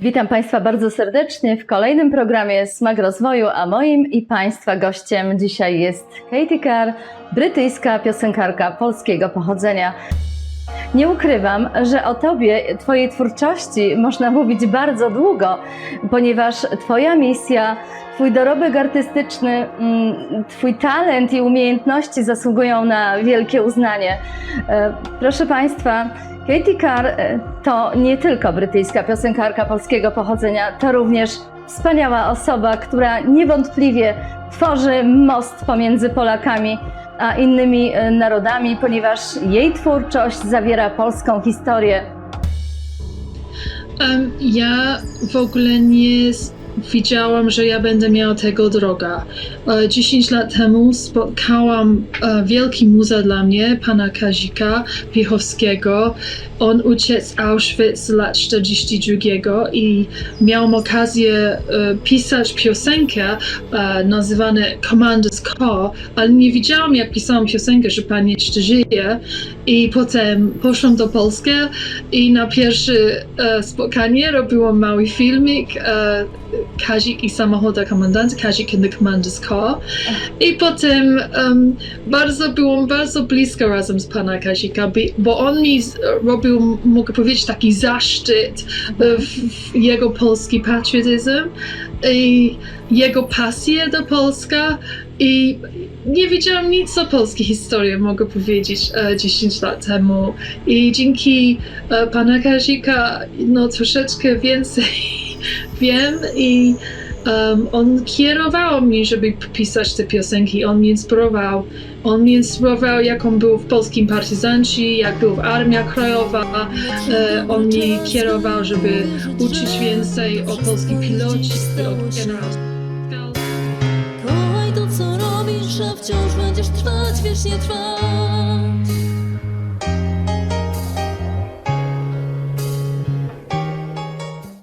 Witam Państwa bardzo serdecznie w kolejnym programie Smak Rozwoju, a moim i Państwa gościem dzisiaj jest Katie Carr, brytyjska piosenkarka polskiego pochodzenia. Nie ukrywam, że o Tobie, Twojej twórczości można mówić bardzo długo, ponieważ Twoja misja, Twój dorobek artystyczny, mm, Twój talent i umiejętności zasługują na wielkie uznanie. E, Proszę Państwa, Katie Carr e, to nie tylko brytyjska piosenkarka polskiego pochodzenia, to również wspaniała osoba, która niewątpliwie tworzy most pomiędzy Polakami a innymi e, narodami, ponieważ jej twórczość zawiera polską historię. Ja w ogóle nie widziałam, że ja będę miała tego droga. E, 10 lat temu spotkałam e, wielki muza dla mnie, pana Kazika Piechowskiego. On uciekł z Auschwitz lat 42 i miałam okazję e, pisać piosenkę e, nazywane Commander's Call, ale nie wiedziałam jak pisałam piosenkę, że pan jeszcze żyje. I potem poszłam do Polski i na pierwsze e, spotkanie robiłam mały filmik e, Kazik i samochoda komandanta, Kazik in the Commander's Car. I potem em, bardzo byłam bardzo blisko razem z pana Kazika, bo on mi robił, mogę powiedzieć, taki zaszczyt e, w, w jego polski patriotyzm i jego pasję do Polska i nie wiedziałam nic o polskiej historii, mogę powiedzieć, e, 10 lat temu. I dzięki e, pana Kazika, no troszeczkę więcej wiem i um, on kierował mnie, żeby pisać te piosenki. On mnie inspirował. On mnie inspirował, jak on był w polskim partyzanci, jak był w Armia Krajowa. E, on mnie kierował, żeby uczyć więcej o polskich piloci, o generał. Kochaj to, co robisz, a wciąż będziesz trwać, wiecznie trwać.